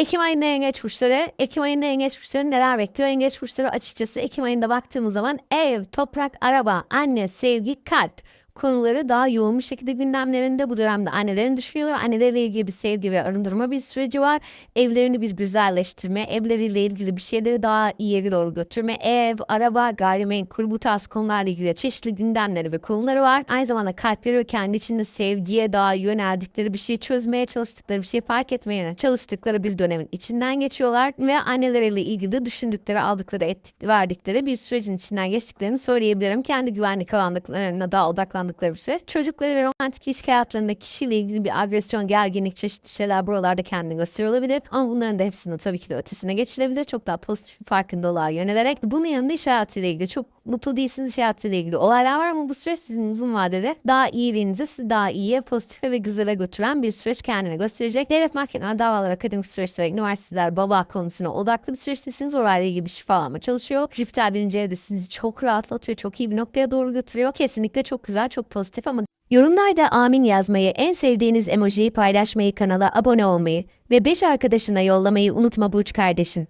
Ekim ayında yengeç burçları, Ekim ayında yengeç burçları neler bekliyor? Yengeç burçları açıkçası Ekim ayında baktığımız zaman ev, toprak, araba, anne, sevgi, kalp konuları daha yoğun bir şekilde gündemlerinde bu dönemde annelerini düşünüyorlar. Anneleriyle ilgili bir sevgi ve arındırma bir süreci var. Evlerini bir güzelleştirme, evleriyle ilgili bir şeyleri daha iyi yere doğru götürme, ev, araba, gayrimenkul bu tarz konularla ilgili çeşitli gündemleri ve konuları var. Aynı zamanda kalpleri ve kendi içinde sevgiye daha yöneldikleri bir şeyi çözmeye çalıştıkları bir şeyi fark etmeye çalıştıkları bir dönemin içinden geçiyorlar ve anneleriyle ilgili düşündükleri, aldıkları, ettik, verdikleri bir sürecin içinden geçtiklerini söyleyebilirim. Kendi güvenlik alanlarına daha odaklandıkları bir süreç. Çocukları ve romantik ilişki hayatlarında kişiyle ilgili bir agresyon, gerginlik, çeşitli şeyler buralarda kendini gösteriyor olabilir. Ama bunların da hepsini tabii ki de ötesine geçilebilir. Çok daha pozitif farkındalığa yönelerek. Bunun yanında iş hayatıyla ilgili çok mutlu değilsiniz iş hayatıyla ilgili olaylar var ama bu süreç sizin uzun vadede daha iyiliğinizi sizi daha iyiye, pozitife ve güzele götüren bir süreç kendine gösterecek. Devlet mahkemeler, davalar, akademik süreçler, üniversiteler, baba konusuna odaklı bir süreçtesiniz. Orayla ilgili bir şifalanma çalışıyor. Jüpiter birinci evde sizi çok rahatlatıyor, çok iyi bir noktaya doğru götürüyor. Kesinlikle çok güzel, çok pozitif ama Yorumlarda amin yazmayı, en sevdiğiniz emojiyi paylaşmayı, kanala abone olmayı ve 5 arkadaşına yollamayı unutma Burç kardeşim.